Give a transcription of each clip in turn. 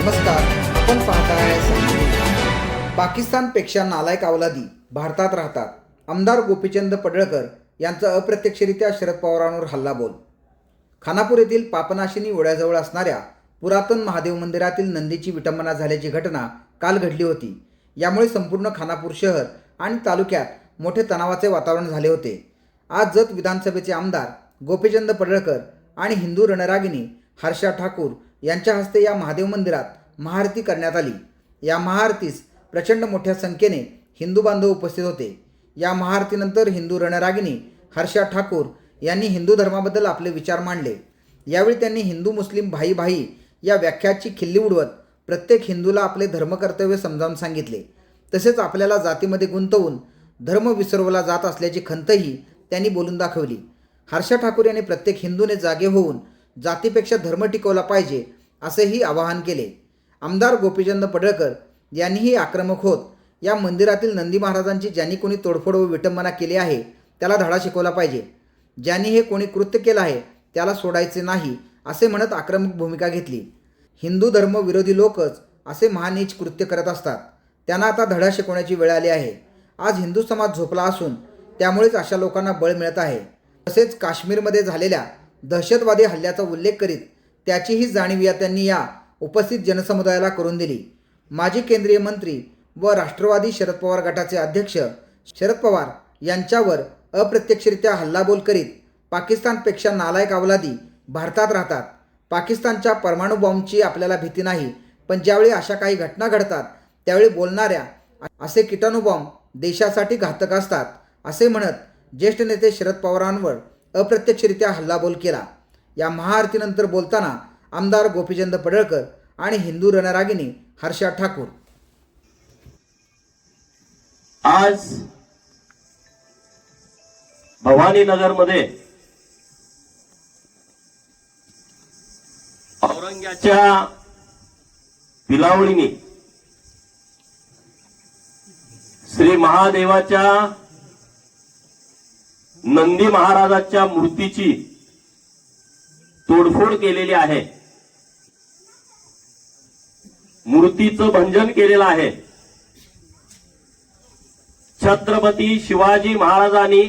नमस्कार आपण पाहताय पाकिस्तानपेक्षा नालायक अवलादी भारतात राहतात. आमदार गोपीचंद पडळकर यांचा अप्रत्यक्षरित्या शरद पवारांवर हल्लाबोल. खानापूर येथील पापनाशिनी ओढ्याजवळ असणाऱ्या पुरातन महादेव मंदिरातील नंदीची विटंबना झाल्याची घटना काल घडली होती. यामुळे संपूर्ण खानापूर शहर आणि तालुक्यात मोठे तणावाचे वातावरण झाले होते. आज जत विधानसभेचे आमदार गोपीचंद पडळकर आणि हिंदू रणरागिनी हर्षा ठाकूर यांच्या हस्ते या महादेव मंदिरात महाआरती करण्यात आली. या महाआरतीस प्रचंड मोठ्या संख्येने हिंदू बांधव उपस्थित होते. या महाआरतीनंतर हिंदू रणरागिणी हर्षा ठाकूर यांनी हिंदू धर्माबद्दल आपले विचार मांडले. यावेळी त्यांनी हिंदू मुस्लिम भाई भाई या व्याख्याची खिल्ली उडवत प्रत्येक हिंदूला आपले धर्मकर्तव्य समजावून सांगितले. तसेच आपल्याला जातीमध्ये गुंतवून धर्म विसरवला जात असल्याची खंतही त्यांनी बोलून दाखवली. हर्षा ठाकूर यांनी प्रत्येक हिंदूने जागे होऊन जातीपेक्षा धर्म टिकवला पाहिजे असेही आवाहन केले. आमदार गोपीचंद पडळकर यांनीही आक्रमक होत या मंदिरातील नंदी महाराजांची ज्यांनी कोणी तोडफोड व विटंबना केली आहे त्याला धडा शिकवला पाहिजे. ज्यांनी हे कोणी कृत्य केलं आहे त्याला सोडायचे नाही असे म्हणत आक्रमक भूमिका घेतली. हिंदू धर्म विरोधी लोकच असे महानीच कृत्य करत असतात. त्यांना आता धडा शिकवण्याची वेळ आली आहे. आज हिंदू समाज झोपला असून त्यामुळेच अशा लोकांना बळ मिळत आहे. तसेच काश्मीरमध्ये झालेल्या दहशतवादी हल्ल्याचा उल्लेख करीत त्याचीही जाणीव या त्यांनी या उपस्थित जनसमुदायाला करून दिली. माजी केंद्रीय मंत्री व राष्ट्रवादी शरद पवार गटाचे अध्यक्ष शरद पवार यांच्यावर अप्रत्यक्षरित्या हल्लाबोल करीत पाकिस्तानपेक्षा नालायक अवलादी भारतात राहतात. पाकिस्तानच्या परमाणू बॉम्बची आपल्याला भीती नाही पण ज्यावेळी अशा काही घटना घडतात त्यावेळी बोलणाऱ्या असे किटाणू बॉम्ब देशासाठी घातक असतात असे म्हणत ज्येष्ठ नेते शरद पवारांवर अप्रत्यक्षरित्या हल्लाबोल केला. या महाआरतीनंतर बोलताना आमदार गोपीचंद पडळकर आणि हिंदू रणरागिनी हर्षा ठाकूर. आज भवानीनगरमध्ये औरंग्याच्या पिलावळीने श्री महादेवाच्या नंदी महाराजाच्या मूर्तीची तोडफोड केलेली आहे. मूर्तीचं भंजन केलेलं आहे. छत्रपती शिवाजी महाराजांनी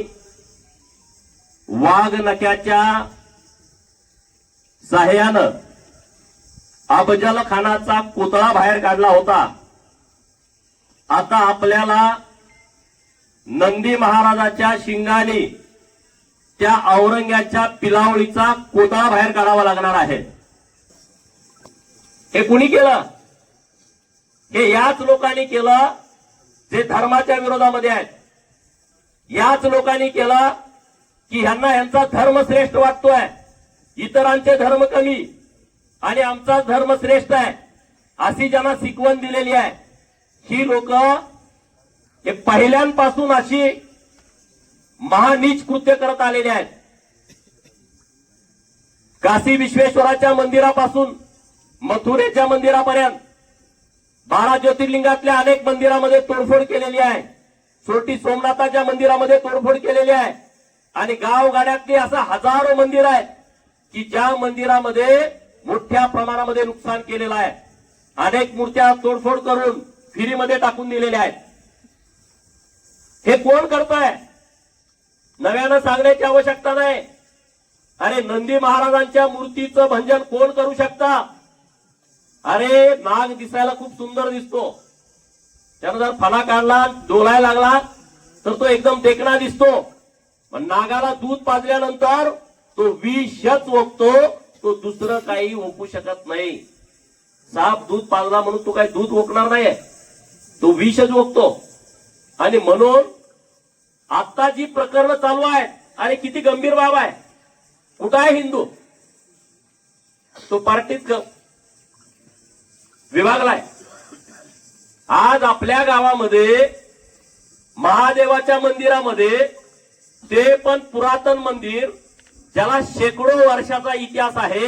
वाघ नक्याच्या साह्यानं अफजल खानाचा पुतळा बाहेर काढला होता. आता आपल्याला नंदी महाराजाच्या शिंगाने त्या औरंग्याच्या पिलावळीचा कोतळा बाहेर काढावा लागणार आहे. हे कुणी केलं? हे याच लोकांनी केलं जे धर्माच्या विरोधामध्ये आहेत. याच लोकांनी केलं की ह्यांना यांचा धर्म श्रेष्ठ वाटतोय. इतरांचे धर्म कमी आणि आमचा धर्म श्रेष्ठ आहे. अशी ज्यांना शिकवण दिलेली आहे ही लोक हे पहिल्यांपासून अशी महानीच कृत्य करत आलेले आहेत. काशी विश्वेश्वराच्या मंदिरापासून मथुरेच्या मंदिरापर्यंत बारा ज्योतिर्लिंगातल्या अनेक मंदिरामध्ये तोडफोड केलेली आहे. छोटी सोमनाथाच्या मंदिरामध्ये तोडफोड केलेली आहे. आणि गावगाड्यातली असं हजारो मंदिर आहेत की ज्या मंदिरामध्ये मोठ्या प्रमाणामध्ये नुकसान केलेलं आहे. अनेक मूर्त्या तोडफोड करून फिरीमध्ये टाकून दिलेल्या आहेत. हे कोण करतोय? नव्यानं सांगण्याची आवश्यकता नाही. अरे नंदी महाराजांच्या मूर्तीचं भंजन कोण करू शकता? अरे नाग दिसायला खूप सुंदर दिसतो. त्यानं जर फणा काढला डोलायला लागला तर तो एकदम देखणा दिसतो. पण नागाला दूध पाजल्यानंतर तो विषच ओकतो तो दुसरं काही ओकू शकत नाही. साप दूध पाजला म्हणून तो काही दूध ओकणार नाही तो विषच ओकतो. आणि म्हणून आता जी प्रकरण चालू आहे आणि किती गंभीर बाब आहे कुठं आहे हिंदू? तो पार्टीत विभागलाय. आज आपल्या गावामध्ये महादेवाच्या मंदिरामध्ये ते पण पुरातन मंदिर ज्याला शेकडो वर्षाचा इतिहास आहे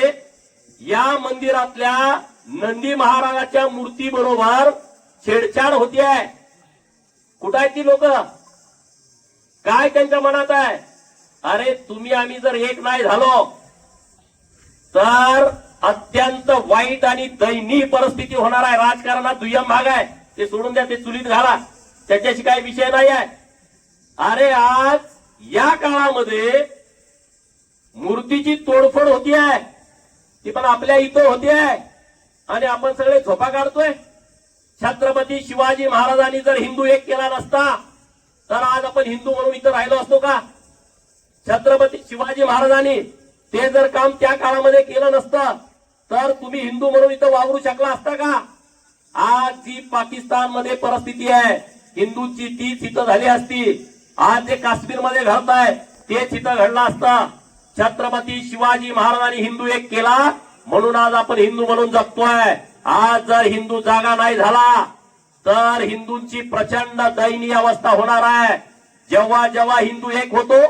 या मंदिरातल्या नंदी महाराजाच्या मूर्ती बरोबर छेडछाड होती आहे कुठं आहेत ती लोक? काय त्यांच्या मनात आहे? अरे तुम्ही आम्ही जर एक नाही झालो तर अत्यंत वाईट आणि दयनीय परिस्थिती होणार आहे. राजकारणात दुय्यम भाग आहे. ते सोडून द्या ते चुलीत घाला. त्याच्याशी काही विषय नाही आहे. अरे आज या काळामध्ये मूर्तीची तोडफोड होती आहे. ती पण आपल्या इथं होती आहे. आणि आपण सगळे झोपा काढतोय. छत्रपती शिवाजी महाराजांनी जर हिंदू एक केला नसता तर आज आपण हिंदू म्हणून इथं राहिलो असतो का? छत्रपती शिवाजी महाराजांनी ते जर काम त्या काळामध्ये केलं नसतं तर तुम्ही हिंदू म्हणून इथं वावरू शकला असता का? आज जी पाकिस्तानमध्ये परिस्थिती आहे हिंदूची तीच इथं झाली असती. आज जे काश्मीरमध्ये घडत आहे तेच इथं घडलं असतं. छत्रपती शिवाजी महाराजांनी हिंदू एक केला म्हणून आज आपण हिंदू म्हणून जगतोय. आज जर हिंदू जागा नाही झाला तर हिंदूंची प्रचंड दयनीय अवस्था होणार आहे. जेव्हा जेव्हा हिंदू एक होतो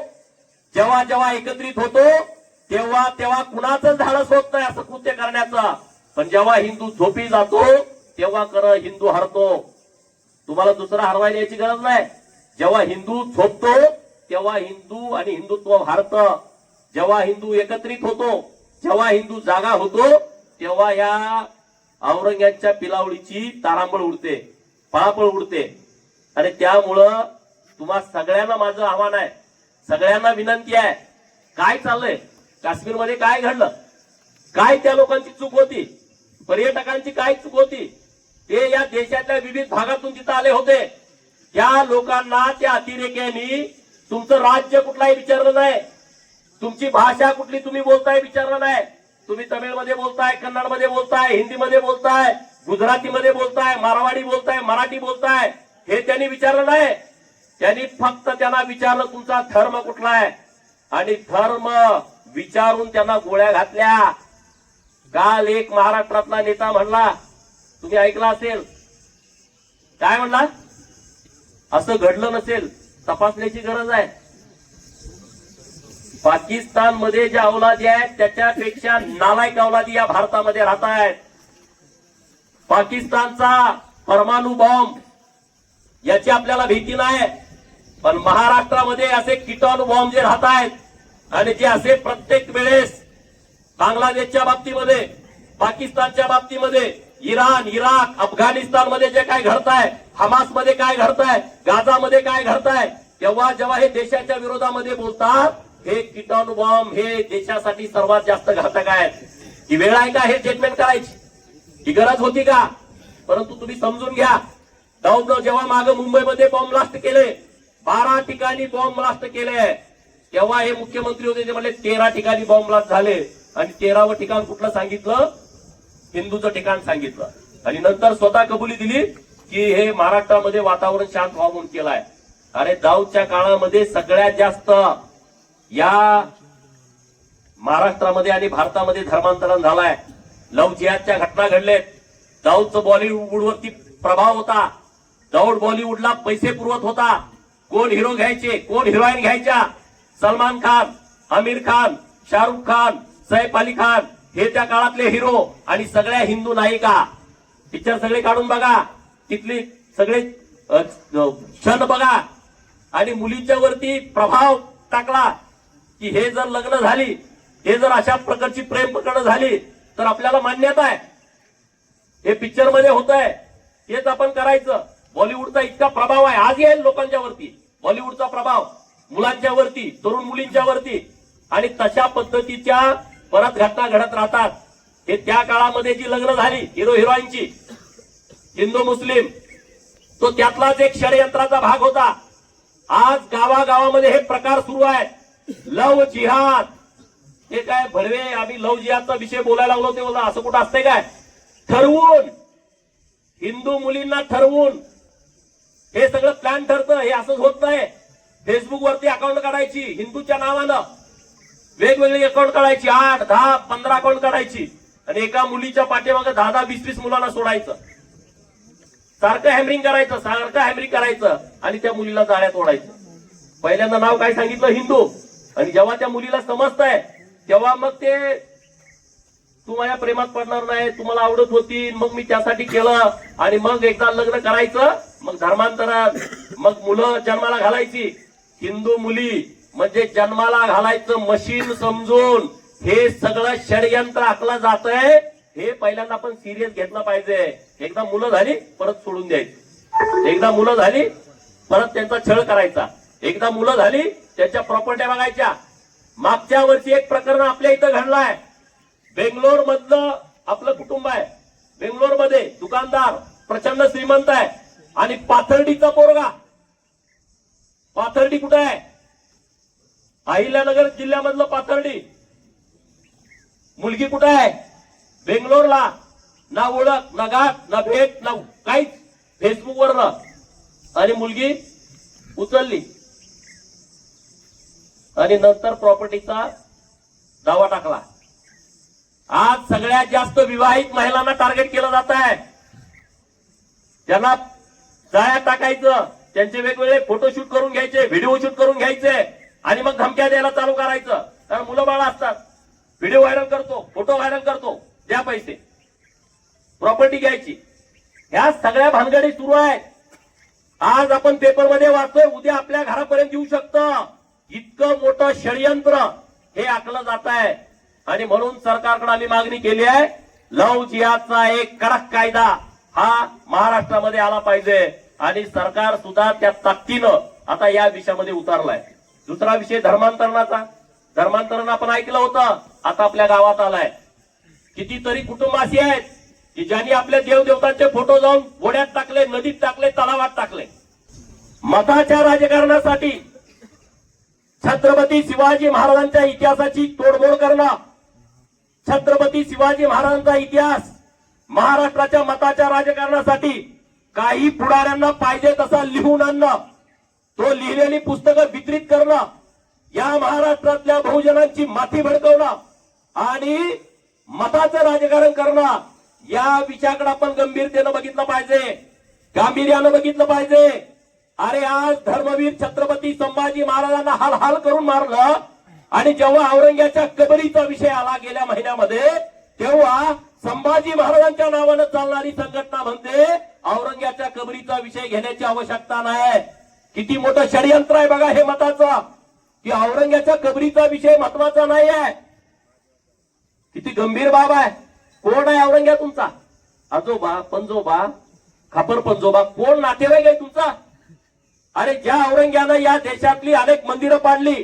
जेव्हा जेव्हा एकत्रित होतो तेव्हा तेव्हा कुणाचं धाडस होत नाही असं कृत्य करण्याचं. पण जेव्हा हिंदू झोपी जातो तेव्हा कर हिंदू हरतो. तुम्हाला दुसरा हरवायला याची गरज नाही. जेव्हा हिंदू झोपतो तेव्हा हिंदू आणि हिंदुत्व हरत जेव्हा हिंदू एकत्रित होतो जेव्हा हिंदू जागा होतो तेव्हा या औरंग्याच्या पिलावळीची तारांबळ उडते. पळापळ उडते. आणि त्यामुळं तुम्हा सगळ्यांना माझं आव्हान आहे. सगळ्यांना विनंती आहे. काय चाललंय? काश्मीरमध्ये काय घडलं? काय त्या लोकांची चूक होती? पर्यटकांची काय चूक होती? ते या देशातल्या विविध भागातून तिथं आले होते त्या लोकांना त्या अतिरेक्यांनी तुमचं राज्य कुठलाही विचारलं नाही. तुमची भाषा कुठली तुम्ही बोलताय विचारलं नाही. तुम्ही तमिळमध्ये बोलताय कन्नडमध्ये बोलताय हिंदीमध्ये बोलताय. गुजरातीमध्ये बोलताय मारवाडी बोलताय मराठी बोलताय हे त्यांनी विचारलं नाही. त्यांनी फक्त त्यांना विचारलं तुमचा धर्म कुठला आहे? आणि धर्म विचारून त्यांना गोळ्या घातल्या. काल एक महाराष्ट्रातला नेता म्हणला तुम्ही ऐकला असेल? काय म्हणला? असं घडलं नसेल तपासण्याची गरज आहे. पाकिस्तानमध्ये ज्या अवलादी आहेत त्याच्यापेक्षा नालायक अवलादी या भारतामध्ये राहत आहेत पाकिस्तानचा परमाणू बॉम्ब याची आपल्याला भीती नाही. पण महाराष्ट्रामध्ये असे किटाणू बॉम्ब जे राहत आहेत आणि जे असे प्रत्येक वेळेस बांगलादेशच्या बाबतीमध्ये पाकिस्तानच्या बाबतीमध्ये इराण इराक अफगाणिस्तानमध्ये जे काय घडत आहे हमासमध्ये काय घडत आहे गाझामध्ये काय घडत आहे तेव्हा जेव्हा हे देशाच्या विरोधामध्ये बोलतात हे किटाणू बॉम्ब हे देशासाठी सर्वात जास्त घातक आहेत. ही वेळ आहे का हे स्टेटमेंट करायची? ही गरज होती का? परंतु तुम्ही समजून घ्या. दाऊदनं जेव्हा माग मुंबईमध्ये बॉम्ब ब्लास्ट केले बारा ठिकाणी बॉम्ब ब्लास्ट केले तेव्हा हे मुख्यमंत्री होते ते म्हणले तेरा ठिकाणी बॉम्ब ब्लास्ट झाले. आणि तेरावं ठिकाण कुठलं सांगितलं? हिंदूचं ठिकाण सांगितलं. आणि नंतर स्वतः कबुली दिली की हे महाराष्ट्रामध्ये वातावरण शांत व्हावं म्हणून केलाय. अरे दाऊदच्या काळामध्ये सगळ्यात जास्त या महाराष्ट्रामध्ये आणि भारतामध्ये धर्मांतरण झालाय. लव जिहादच्या घटना घडलेत. दाऊदचं बॉलिवूडवरती प्रभाव होता. दाऊद बॉलिवूडला पैसे पुरवत होता. कोण हिरो घ्यायचे? कोण हिरोईन घ्यायच्या? सलमान खान आमिर खान शाहरुख खान सैफ अली खान हे त्या काळातले हिरो आणि सगळ्या हिंदू नायिका. पिक्चर सगळे काढून बघा. तिथले सगळे क्षण बघा. आणि मुलींच्या वरती प्रभाव टाकला. की हे जर लग्न झाली हे जर अशा प्रकारची प्रेम प्रकरण झाली तर आपल्याला मान्यता आहे. हे पिक्चरमध्ये होत आहे हेच आपण करायचं. बॉलिवूडचा इतका प्रभाव आहे. आज येईल लोकांच्या वरती. बॉलिवूडचा प्रभाव. मुलांच्या वरती तरुण मुलींच्या वरती. आणि तशा पद्धतीच्या परत घटना घडत राहतात. हे त्या काळामध्ये जी लग्न झाली हिरो हिरोईनची हिंदू मुस्लिम तो त्यातलाच एक षडयंत्राचा भाग होता. आज गावागावामध्ये हे प्रकार सुरू आहेत लव जिहाद हे काय भडवे आम्ही लव जिहादचा विषय बोलायला लागलो ते बोला असं कुठं असतंय काय? ठरवून. हिंदू मुलींना ठरवून. हे सगळं प्लॅन ठरतं हे असंच होत नाही. फेसबुक वरती अकाउंट काढायची हिंदूच्या नावानं. वेगवेगळी अकाउंट काढायची आठ दहा पंधरा अकाउंट काढायची. आणि एका मुलीच्या पाठीमागे दहा दहा वीस वीस मुलांना सोडायचं. सारखं हॅमरिंग करायचं सारखं हॅमरिंग करायचं आणि त्या मुलीला जाळ्यात ओढायचं. पहिल्यांदा नाव काय सांगितलं? हिंदू. आणि जेव्हा त्या मुलीला समजतंय तेव्हा मग ते तू माझ्या प्रेमात पडणार नाही तुम्हाला आवडत होती मग मी त्यासाठी केलं. आणि मग एकदा लग्न करायचं मग धर्मांतरण मग मुलं जन्माला घालायची. हिंदू मुली म्हणजे जन्माला घालायचं मशीन समजून हे सगळं षडयंत्र आखलं जात आहे हे पहिल्यांदा आपण सिरियस घेतलं पाहिजे. एकदा मुलं झाली परत सोडून द्यायची. एकदा मुलं झाली परत त्यांचा छळ करायचा. एकदा मुलं झाली त्यांच्या प्रॉपर्ट्या बघायच्या. मागच्या वर्षी एक प्रकरण आपल्या इथं घडलंय. बेंगलोर मधलं आपलं कुटुंब आहे. बेंगलोरमध्ये दुकानदार प्रचंड श्रीमंत आहे. आणि पाथर्डीचा पोरगा. पाथर्डी कुठे आहे? अहिल्यानगर जिल्ह्यामधलं पाथर्डी. मुलगी कुठे आहे? बेंगलोरला. ना ओळख ना गाठ ना भेट ना काहीच. फेसबुकवर आणि मुलगी उचलली. आणि नंतर प्रॉपर्टीचा दावा टाकला. आज सगळ्यात जास्त विवाहित महिलांना टार्गेट केलं जात आहे. ज्यांना जाळ्यात टाकायचं त्यांचे वेगवेगळे फोटोशूट करून घ्यायचे व्हिडिओ शूट करून घ्यायचे आणि मग धमक्या द्यायला चालू करायचं. कारण मुलं बाळ असतात. व्हिडिओ व्हायरल करतो फोटो व्हायरल करतो द्या पैसे. प्रॉपर्टी घ्यायची. ह्या सगळ्या भानगडी सुरू आहेत. आज आपण पेपरमध्ये वाचतोय उद्या आपल्या घरापर्यंत येऊ शकतं. इतकं मोठं षडयंत्र हे आखलं जात आहे. आणि म्हणून सरकारकडे आम्ही मागणी केली आहे लव जिहादचा एक कडक कायदा हा महाराष्ट्रामध्ये आला पाहिजे. आणि सरकार सुद्धा त्या ताकदीनं आता या विषयामध्ये उतरलाय. दुसरा विषय धर्मांतरणाचा. धर्मांतरण आपण ऐकलं होतं आता आपल्या गावात आलाय. कितीतरी कुटुंब अशी आहेत की ज्यांनी आपल्या देवदेवतांचे फोटो जाऊन घोड्यात टाकले नदीत टाकले तलावात टाकले. मताच्या राजकारणासाठी छत्रपती शिवाजी महाराजांच्या इतिहासाची तोडमोड करणं. छत्रपती शिवाजी महाराजांचा इतिहास महाराष्ट्राच्या मताच्या राजकारणासाठी काही पुढाऱ्यांना पाहिजे तसा लिहून आणणं. तो लिहिलेली पुस्तकं वितरित करणं. या महाराष्ट्रातल्या बहुजनांची माथी भडकवणं आणि मताचं राजकारण करणं. या विषयाकडे आपण गंभीरतेनं बघितलं पाहिजे. गांभीर्यानं बघितलं पाहिजे. अरे आज धर्मवीर छत्रपती संभाजी महाराजांना हाल हाल करून मारलं. आणि जेव्हा औरंग्याच्या कबरीचा विषय आला गेल्या महिन्यामध्ये तेव्हा संभाजी महाराजांच्या नावानं चालणारी संघटना म्हणते औरंग्याच्या कबरीचा विषय घेण्याची आवश्यकता नाही. किती मोठं षडयंत्र आहे बघा हे मताचं. की औरंग्याच्या कबरीचा विषय महत्त्वाचा नाही आहे किती गंभीर बाब आहे. कोण आहे औरंग्या तुमचा? आजोबा पंजोबा खापर पंजोबा कोण नातेवाईक आहे तुमचा? अरे ज्या औरंग्यानं या देशातली अनेक मंदिरं पाडली.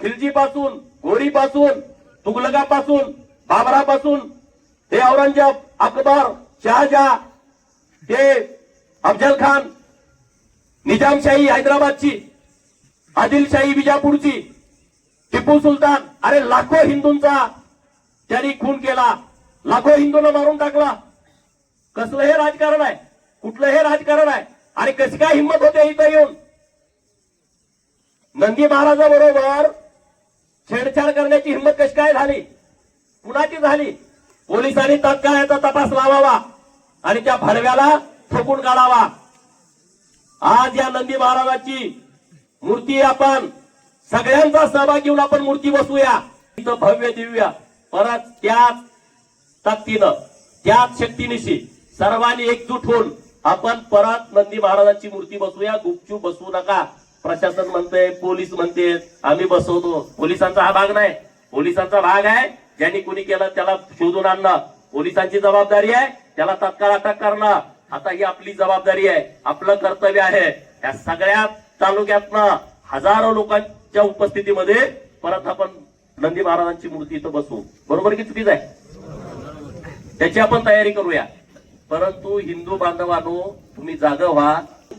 खिलजीपासून घोरीपासून तुगलकापासून बाबरापासून. ते औरंगजेब अकबर शहाजहा ते अफजल खान निजामशाही हैदराबादची आदिलशाही विजापूरची टिपू सुलतान. अरे लाखो हिंदूंचा त्यांनी खून केला. लाखो हिंदूंना मारून टाकला. कसलं हे राजकारण आहे? कुठलं हे राजकारण आहे? आणि कशी काय हिंमत होते इथं येऊन? नंदी महाराजाबरोबर छेडछाड करण्याची हिंमत कशी काय झाली? कुणाची झाली? पोलिसांनी तत्काळ याचा तपास लावावा आणि त्या भडव्याला ठोकून काढावा. आज या नंदी महाराजाची मूर्ती आपण सगळ्यांचा सहभाग घेऊन आपण मूर्ती बसूया तिथं भव्य देऊया परत त्याच ताकदीनं त्याच शक्तीनिशी सर्वांनी एकजूट होऊन आपण परत नंदी महाराजांची मूर्ती बसूया गुपचूप बसवू नका. प्रशासन म्हणतंय पोलीस म्हणते आम्ही बसवतो. पोलिसांचा हा भाग नाही. पोलिसांचा भाग आहे ज्यांनी कोणी केलं त्याला शोधून आणणं. पोलिसांची जबाबदारी आहे त्याला तत्काळ अटक करणं. आता ही आपली जबाबदारी आहे आपलं कर्तव्य आहे. या सगळ्या तालुक्यातनं हजारो लोकांच्या उपस्थितीमध्ये परत आपण नंदी महाराजांची मूर्ती इथं बसवू. बरोबर की चुकीच आहे? त्याची आपण तयारी करूया. परंतु हिंदू बांधवांनो तुम्ही जाग व्हा.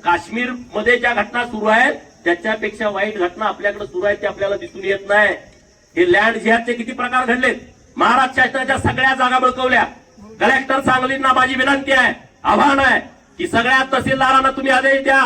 काश्मीरमध्ये ज्या घटना सुरू आहेत त्याच्यापेक्षा वाईट घटना आपल्याकडे सुरू आहेत ते आपल्याला दिसून येत नाही. हे लँड जिहादचे किती प्रकार घडलेत? महाराष्ट्र शासनाच्या सगळ्या जागा बळकवल्या. कलेक्टर सांगलींना माझी विनंती आहे आव्हान आहे की सगळ्या तहसीलदारांना तुम्ही आदेश द्या.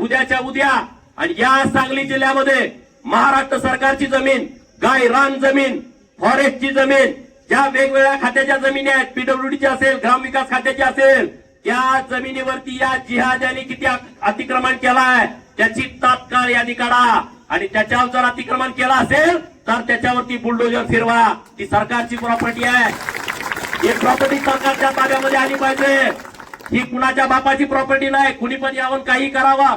उद्याच्या उद्या आणि या सांगली जिल्ह्यामध्ये महाराष्ट्र सरकारची जमीन गाय रान जमीन फॉरेस्टची जमीन ज्या वेगवेगळ्या खात्याच्या जमिनी आहेत. पीडब्ल्यूडीची असेल ग्रामविकास खात्याची असेल. या जमिनीवरती या जिहाद्याने किती अतिक्रमण केलाय त्याची तात्काळ यादी काढा. आणि त्याच्यावर जर अतिक्रमण केलं असेल तर त्याच्यावरती बुलडोजर फिरवा. ती सरकारची प्रॉपर्टी आहे. ही प्रॉपर्टी सरकारच्या ताब्यामध्ये आली पाहिजे. ही कुणाच्या बापाची प्रॉपर्टी नाही कुणी पण यावं काही करावं.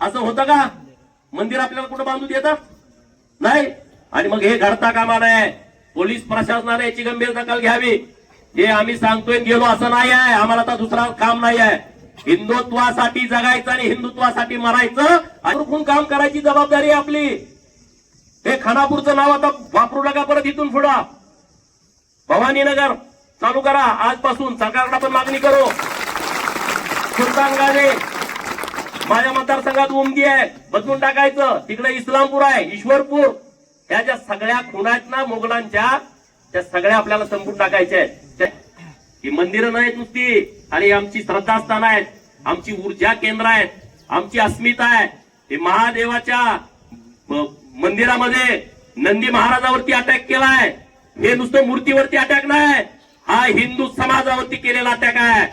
असं होतं का? मंदिर आपल्याला कुठं बांधून देतात नाही? आणि मग हे घडता कामा नये. पोलीस प्रशासनाने याची गंभीर दखल घ्यावी. हे आम्ही सांगतोय गेलो असं नाही आहे. आम्हाला आता दुसरा काम नाही आहे. हिंदुत्वासाठी जगायचं आणि हिंदुत्वासाठी मरायचं आणि काम करायची जबाबदारी आपली. हे खानापूरचं नाव आता वापरू नका परत इथून फुडा भवानीनगर चालू करा. आजपासून सरकारकडे पण मागणी करू. सुलतानगाने माझ्या मतदारसंघात उमदी आहे. बदलून टाकायचं. तिकडे इस्लामपूर आहे ईश्वरपूर. या ज्या सगळ्या खुणा आहेत ना मोगलांच्या त्या सगळ्या आपल्याला संपून टाकायच्या आहेत. ही मंदिरं नाहीत नुसती आणि आमची श्रद्धास्थान आहेत आमची ऊर्जा केंद्र आहेत आमची अस्मिता आहे. हे महादेवाच्या मंदिरामध्ये नंदी महाराजावरती अटॅक केलाय. हे नुसतं मूर्तीवरती अटॅक नाही. हा हिंदू समाजावरती केलेला अटॅक आहे.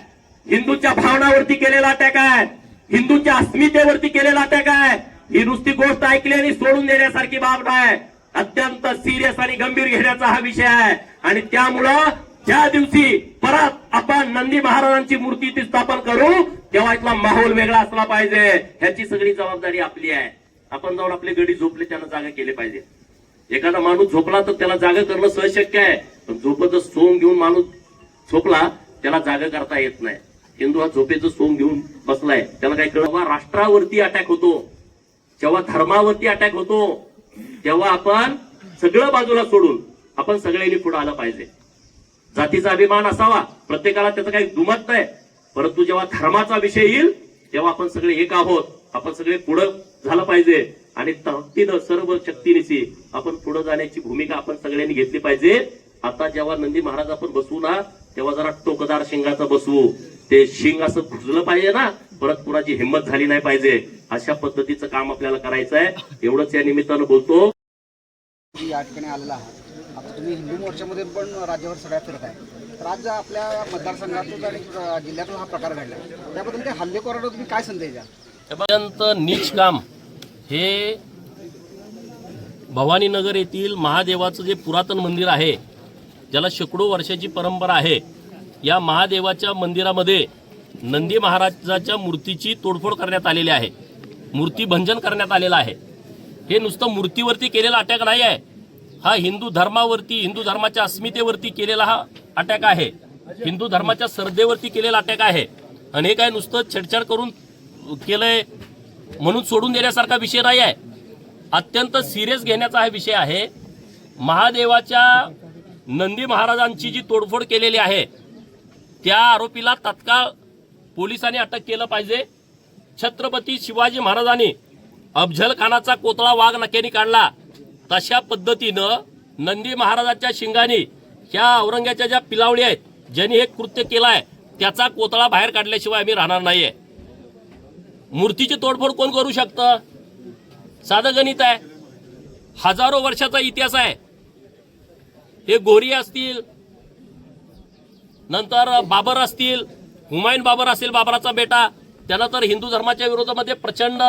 हिंदूच्या भावनावरती केलेला अटॅक आहे. हिंदूच्या अस्मितेवरती केलेला अटॅक आहे. ही नुसती गोष्ट ऐकली आणि सोडून देण्यासारखी बाब नाही. अत्यंत सिरियस आणि गंभीर घेण्याचा हा विषय आहे. आणि त्यामुळं ज्या दिवशी परत आपण नंदी महाराजांची मूर्ती ती स्थापन करू तेव्हा इथला माहोल वेगळा असला पाहिजे. ह्याची सगळी जबाबदारी आपली आहे. आपण जाऊन आपले गडी झोपले त्यांना जागा केले पाहिजे. एखादा माणूस झोपला तर त्याला जागा करणं सहशक्य आहे. पण झोपेचं सोंग घेऊन माणूस झोपला त्याला जागा करता येत नाही. हिंदू हा झोपेचं सोंग घेऊन बसलाय. त्याला काही कळ राष्ट्रावरती अटॅक होतो जेव्हा धर्मावरती अटॅक होतो तेव्हा आपण सगळं बाजूला सोडून आपण सगळ्यांनी पुढे आलं पाहिजे. जातीचा अभिमान असावा. प्रत्येकाला त्याचं काही दुमत नाही. परंतु जेव्हा धर्माचा विषय येईल तेव्हा आपण सगळे एक आहोत. आपण सगळे पुढं झालं पाहिजे. आणि ताकदीनं सर्व शक्तीनिशी आपण पुढे जाण्याची भूमिका आपण सगळ्यांनी घेतली पाहिजे. आता जेव्हा नंदी महाराज आपण बसवू ना तेव्हा जरा टोकदार शिंगाचा बसवू. ते शिंग असं घुसलं पाहिजे ना परत कुणाची हिंमत झाली नाही पाहिजे. अशा पद्धतीचं काम आपल्याला करायचं आहे एवढंच या निमित्तानं बोलतो. या ठिकाणी आलेला आहात. आता तुम्ही हिंदू मोर्चामध्ये पण राज्यावर सगळ्या फिरत आहे. तर आज आपल्या मतदारसंघातून आणि जिल्ह्यातून हा प्रकार घडला. त्याबद्दल ते हल्लेखोराला तुम्ही काय संदेश द्याल? अत्यंत नीच काम हे भवानीनगर येथील महादेवाचं जे पुरातन मंदिर आहे ज्याला शेकडो वर्षाची परंपरा आहे या महादेवाच्या मंदिरामध्ये नंदी महाराजाच्या मूर्तीची तोडफोड करण्यात आलेली आहे. मूर्ती भंजन करण्यात आलेलं आहे. हे नुसतं मूर्तीवरती केलेला अटॅक नाही आहे. हा हिंदू धर्मावरती हिंदू धर्माच्या अस्मितेवरती केलेला हा अटॅक आहे. हिंदू धर्माच्या श्रद्धेवरती केलेला अटॅक आहे. आणि हे काय नुसतं छेडछाड करून केलंय म्हणून सोडून देण्यासारखा विषय नाही आहे. अत्यंत सिरियस घेण्याचा हा विषय आहे. महादेवाच्या नंदी महाराजांची जी तोडफोड केलेली आहे त्या आरोपीला तत्काळ पोलिसांनी अटक केलं पाहिजे. छत्रपती शिवाजी महाराजांनी अफजलखानाचा कोतळा वाघ नक्याने काढला. तशा पद्धतीनं नंदी महाराजाच्या शिंगाने ह्या औरंग्याच्या ज्या पिलावळी आहेत ज्यांनी हे कृत्य केलं आहे त्याचा कोतळा बाहेर काढल्याशिवाय आम्ही राहणार नाहीये. मूर्तीची तोडफोड कोण करू शकतं? साधं गणित आहे. हजारो वर्षाचा इतिहास आहे. हे गोरी असतील नंतर बाबर असतील हुमायून बाबर असेल बाबराचा बेटा त्यानं तर हिंदू धर्माच्या विरोधामध्ये प्रचंड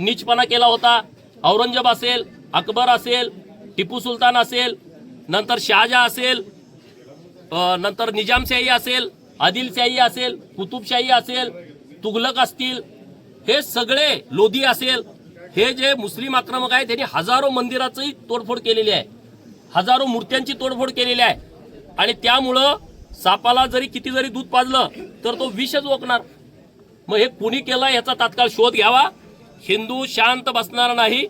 नीचपणा केला होता. औरंगजेब असेल अकबर असेल टिपू सुलतान असेल नंतर शहाजहा असेल नंतर निजामशाही असेल आदिलशाही असेल कुतुबशाही असेल तुगलक असतील हे सगळे लोधी असेल हे जे मुस्लिम आक्रमक आहेत त्यांनी हजारो मंदिराचंही तोडफोड केलेली आहे. हजारो मूर्त्यांची तोडफोड केलेली आहे. आणि त्यामुळं सापाला जरी किती जरी दूध पाजलं तर तो विषच ओकणार. मग हे कुणी केलं याचा तात्काळ शोध घ्यावा. हिंदू शांत बसणार नाही.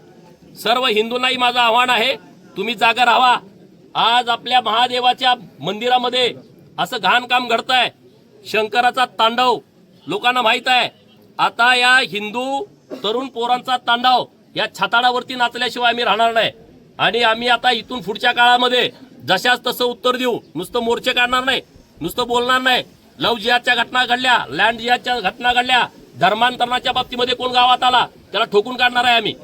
सर्व हिंदूंनाही माझं आव्हान आहे. तुम्ही जागा राहा आज आपल्या महादेवाच्या मंदिरामध्ये असं घाण काम घडतंय. शंकराचा तांडव लोकांना माहीत आहे. आता या हिंदू तरुण पोरांचा तांडव या छाताडावरती नाचल्याशिवाय आम्ही राहणार नाही. आणि आम्ही आता इथून पुढच्या काळामध्ये जशाच तसं उत्तर देऊ. नुसतं मोर्चे काढणार नाही. नुसतं बोलणार नाही. लव जिहादच्या घटना घडल्या लँड जिहादच्या घटना घडल्या धर्मांतरणाच्या बाबतीमध्ये कोण गावात आला त्याला ठोकून काढणार आहे आम्ही.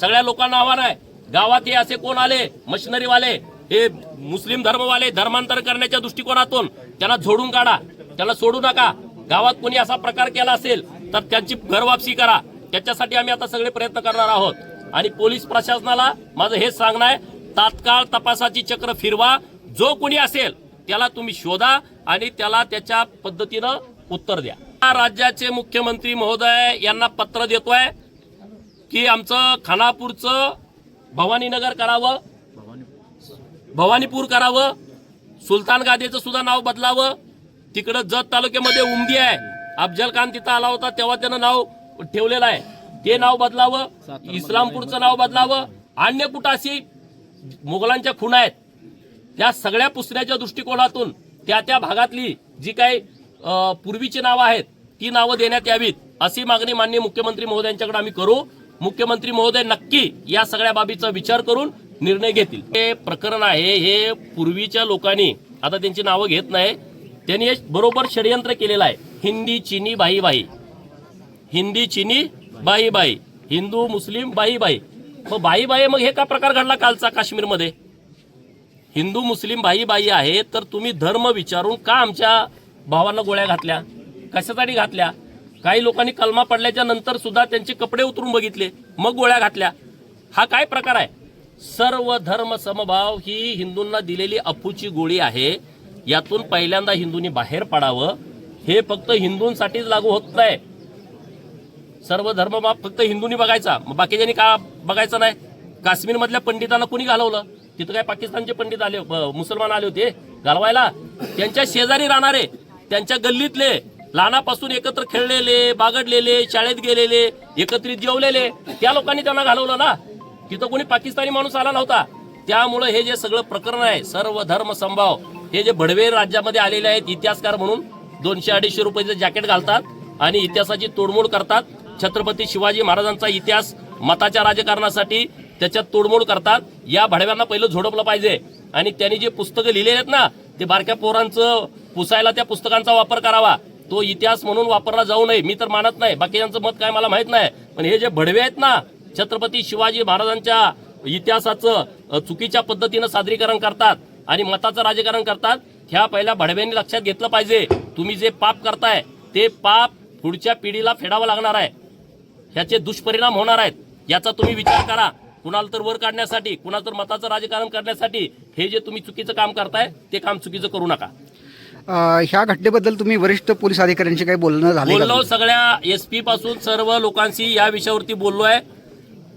सगळ्या लोकांना आव्हान आहे. गावात हे असे कोण आले? मशिनरीवाले. हे मुस्लिम धर्मवाले धर्मांतर करण्याच्या दृष्टिकोनातून त्यांना झोडून काढा. त्याला सोडू नका. गावात कोणी असा प्रकार केला असेल तर त्यांची घरवापसी करा. त्याच्यासाठी आम्ही आता सगळे प्रयत्न करणार आहोत. आणि पोलीस प्रशासनाला माझं हेच सांगणं आहे तात्काळ तपासाची चक्र फिरवा. जो कोणी असेल त्याला तुम्ही शोधा आणि त्याला त्याच्या पद्धतीनं उत्तर द्या. राज्याचे मुख्यमंत्री महोदय यांना पत्र देतोय की आमचं खानापूरचं भवानीनगर करावं भवानीपूर करावं सुलतान गादेचं सुद्धा नाव बदलावं. तिकडं जत तालुक्यामध्ये उमदी आहे. अफजल खान तिथं आला होता तेव्हा त्यानं नाव ठेवलेलं आहे. ते नाव बदलावं इस्लामपूरचं नाव बदलावं. अन्य कुठं अशी मुघलांच्या खुणा आहेत? त्या सगळ्या पुसण्याच्या दृष्टिकोनातून त्या त्या भागातली जी काही पूर्वीची नावं आहेत ती नावं देण्यात यावीत अशी मागणी माननीय मुख्यमंत्री महोदयांच्याकडे आम्ही करू. मुख्यमंत्री महोदय नक्की या सगळ्या बाबीचा विचार करून निर्णय घेतील. हे प्रकरण आहे हे पूर्वीच्या लोकांनी आता त्यांची नावं घेत नाही त्यांनी हे बरोबर षडयंत्र केलेलं आहे. हिंदी चिनी बाई बाई. हिंदी चिनी बाई बाई. हिंदू मुस्लिम बाई बाई. मग बाई बाई मग हे का प्रकार घडला कालचा काश्मीरमध्ये? हिंदू मुस्लिम भाई बाई आहे तर तुम्ही धर्म विचारून का आमच्या भावांना गोळ्या घातल्या? कशासाठी घातल्या? काही लोकांनी कलमा पडल्याच्या नंतर सुद्धा त्यांचे कपडे उतरून बघितले मग गोळ्या घातल्या. हा काय प्रकार आहे? सर्व धर्म समभाव ही हिंदूंना दिलेली अफूची गोळी आहे. यातून पहिल्यांदा हिंदूंनी बाहेर पडावं. हे फक्त हिंदूंसाठीच लागू होत नाही. सर्व धर्म फक्त हिंदूंनी बघायचा. मग बाकीच्यांनी का बघायचं नाही? काश्मीरमधल्या पंडितांना कुणी घालवलं? तिथं काय पाकिस्तानचे पंडित आले मुसलमान आले होते घालवायला. त्यांच्या शेजारी राहणारे त्यांच्या गल्लीतले लहानापासून एकत्र खेळलेले बागडलेले शाळेत गेलेले एकत्रित जेवलेले त्या लोकांनी त्यांना घालवलं ना. तिथं कोणी पाकिस्तानी माणूस आला नव्हता. त्यामुळं हे जे सगळं प्रकरण आहे सर्व धर्म संभाव हे जे भडवे राज्यामध्ये आलेले आहेत इतिहासकार म्हणून दोनशे अडीचशे रुपयाचं जॅकेट घालतात आणि इतिहासाची तोडमोड करतात. छत्रपती शिवाजी महाराजांचा इतिहास मताच्या राजकारणासाठी त्याच्यात तोडमोड करतात. या भडव्यांना पहिलं झोडपलं पाहिजे. आणि त्यांनी जे पुस्तकं लिहिलेली आहेत ना ते बारक्या पोरांचं पुसायला त्या पुस्तकांचा वापर करावा. तो इतिहास म्हणून वापरला जाऊ नये. मी तर मानत नाही. बाकीच्यांचं मत काय मला माहीत नाही. पण हे जे भडवे आहेत ना छत्रपती शिवाजी महाराजांच्या इतिहासाचं चुकीच्या पद्धतीनं सादरीकरण करतात आणि मताचं राजकारण करतात ह्या पहिल्या भडव्यांनी लक्षात घेतलं पाहिजे. तुम्ही जे पाप करताय ते पाप पुढच्या पिढीला फेडावं लागणार आहे. ह्याचे दुष्परिणाम होणार आहेत. याचा तुम्ही विचार करा. कुणाला तर वर काढण्यासाठी कुणाला तर मताचं राजकारण करण्यासाठी हे जे तुम्ही चुकीचं काम करताय ते काम चुकीचं करू नका. ह्या घटनेबद्दल तुम्ही वरिष्ठ पोलीस अधिकाऱ्यांशी काही बोलणं झाले बोललो? सगळ्या एस पी पासून सर्व लोकांशी या विषयावरती बोललोय.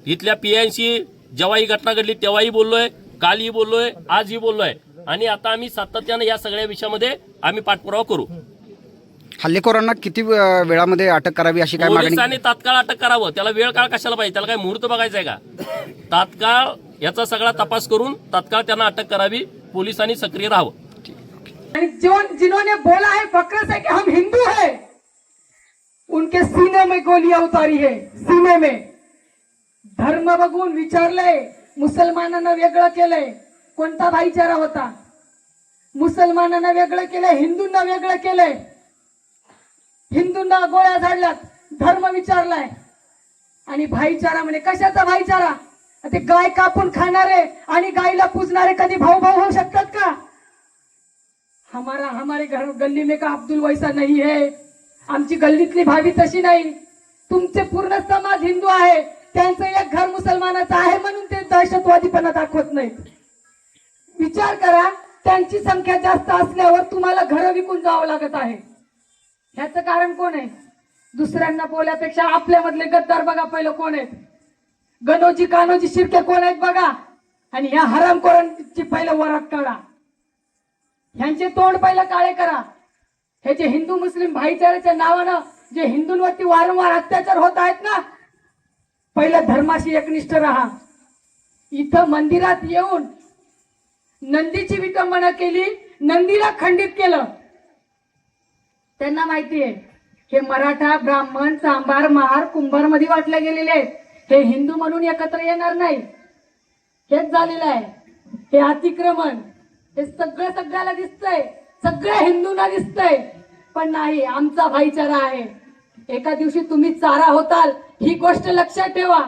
इथल्या पीएनशी जेव्हा ही घटना घडली तेव्हाही बोललोय कालही बोललोय आजही बोललोय. आणि आता आम्ही सातत्यानं या सगळ्या विषयामध्ये आम्ही पाठपुरावा करू. हल्लेखोरांना किती वेळामध्ये अटक करावी अशी काय मागणी? पोलिसांनी तात्काळ अटक करावं. त्याला वेळ काळ कशाला पाहिजे? त्याला काय मुहूर्त बघायचा आहे का? तात्काळ याचा सगळा तपास करून तात्काळ त्यांना अटक करावी पोलिसांनी सक्रिय राहावं. जो जिन्होंने बोला है फक्र से कि हम हिंदू हैं उनके सीने में गोलियां उतारी है सीने में। धर्म बघून विचारलंय मुसलमानांना वेगळं केलंय कोणता भाईचारा होता? मुसलमानांना वेगळं केलंय हिंदूंना वेगळं केलंय. हिंदूंना गोळ्या झाडल्यात धर्म विचारलाय. आणि भाईचारा म्हणे कशाचा भाईचारा? ते गाय कापून खाणारे आणि गायला पुजणारे कधी भाऊ भाऊ होऊ शकतात का? हमारा हमारे घर गल्ली में का अब्दुल वैसा नाही आहे आमची गल्लीतली भावी तशी नाही. तुमचे पूर्ण समाज हिंदू आहे. त्यांचं एक घर मुसलमानाचं आहे म्हणून ते दहशतवादीपणा दाखवत नाहीत. विचार करा त्यांची संख्या जास्त असल्यावर तुम्हाला घर विकून जावं लागत आहे. ह्याचं कारण कोण आहे? दुसऱ्यांना बोलल्यापेक्षा आपल्यामधले गद्दार बघा पहिलं कोण आहेत. गणोजी कानोजी शिरके कोण आहेत बघा? आणि ह्या हरामखोरांची पहिलं वरात काढा. ह्यांचे तोंड पहिलं काळे करा. हे जे हिंदू मुस्लिम भाईचाराच्या नावानं जे हिंदूंवरती वारंवार अत्याचार होत आहेत ना पहिलं धर्माशी एकनिष्ठ राहा. इथं मंदिरात येऊन नंदीची विटंबना केली नंदीला खंडित केलं. त्यांना माहिती आहे. हे मराठा ब्राह्मण चांभार महार कुंभारमध्ये वाटले गेलेले आहेत. हे हिंदू म्हणून एकत्र येणार नाही. हेच झालेलं आहे. हे अतिक्रमण हे सगळं सगळ्याला दिसतंय. सगळ्या हिंदूंना दिसतंय. पण नाही आमचा भाईचारा आहे. एका दिवशी तुम्ही चारा होताल ही गोष्ट लक्षात ठेवा.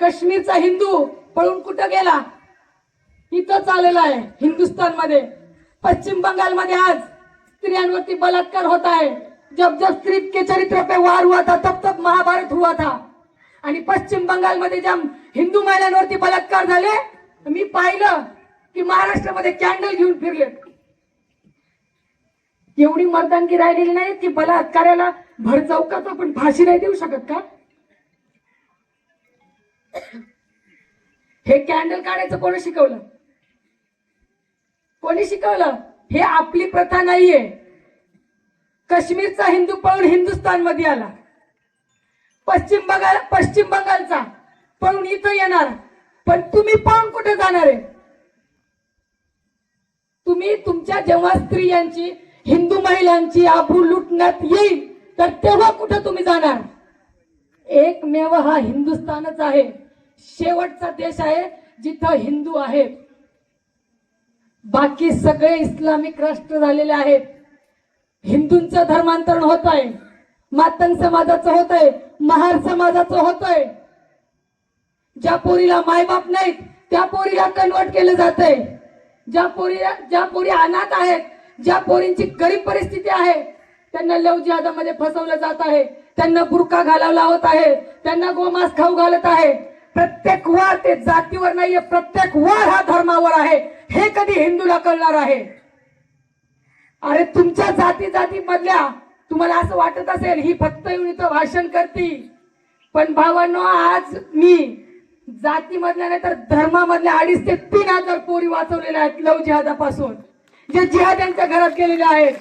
काश्मीरचा हिंदू पळून कुठं गेला? इथंच आलेला आहे हिंदुस्थानमध्ये पश्चिम बंगालमध्ये आज. स्त्रियांवरती बलात्कार होता है जब जब स्त्री के चरित्र पे वार हुआ था तब तब महाभारत हुआ था. आणि पश्चिम बंगालमध्ये ज्या हिंदू महिलांवरती बलात्कार झाले मी पाहिलं की महाराष्ट्रामध्ये कॅन्डल घेऊन फिरले. एवढी मतदानगी राहिलेली नाही की बलात्काराला भर चौकात आपण फाशी नाही देऊ शकत का? हे कॅन्डल काढायचं कोणी शिकवलं? कोणी शिकवलं? हे आपली प्रथा नाहीये. काश्मीरचा हिंदू पळून हिंदुस्थानमध्ये आला. पश्चिम बंगाल पश्चिम बंगालचा पळून इथं येणार. पण तुम्ही पळून कुठे जाणार आहे? तुम्ही तुमच्या जेव्हा स्त्रियांची हिंदू महिलांची आबरू लुटण्यात येईल तर तेव्हा कुठं तुम्ही जाणार? एकमेव हा हिंदुस्थानच आहे. शेवटचा देश आहे जिथं हिंदू आहेत. बाकी सगळे इस्लामिक राष्ट्र झालेले आहेत. हिंदूंचं धर्मांतरण होत आहे मातंग समाजाचं होत आहे महार समाजाचं होत आहे ज्या पोरीला मायबाप नाहीत त्या पोरीला कन्वर्ट केलं जात आहे ज्या पोरी ज्या पोरी अनाथ आहेत ज्या पोरींची गरीब परिस्थिती आहे त्यांना लव जिहादामध्ये फसवलं जात आहे त्यांना बुरका घालावला होत आहे त्यांना गोमास खाऊ घालत आहे. प्रत्येक वार ते जातीवर नाहीये प्रत्येक वार हा धर्मावर आहे. हे कधी हिंदूला कळणार आहे? अरे तुमच्या जाती जाती मधल्या तुम्हाला असं वाटत असेल ही फक्त येऊन इथं भाषण करती. पण भावांनो आज मी जातीमधल्या नाही तर धर्मामधल्या अडीच ते तीन हजार पोरी वाचवलेल्या आहेत लव जिहादापासून जे जिहाद यांच्या घरात गेलेले आहेत.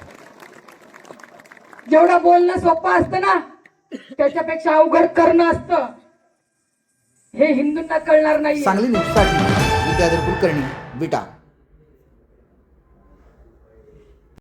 जेवढं बोलणं सोपं असतं ना त्याच्यापेक्षा अवघड करणं असतं. हे हिंदूंना कळणार नाही सांगली कुलकर्णी विटा.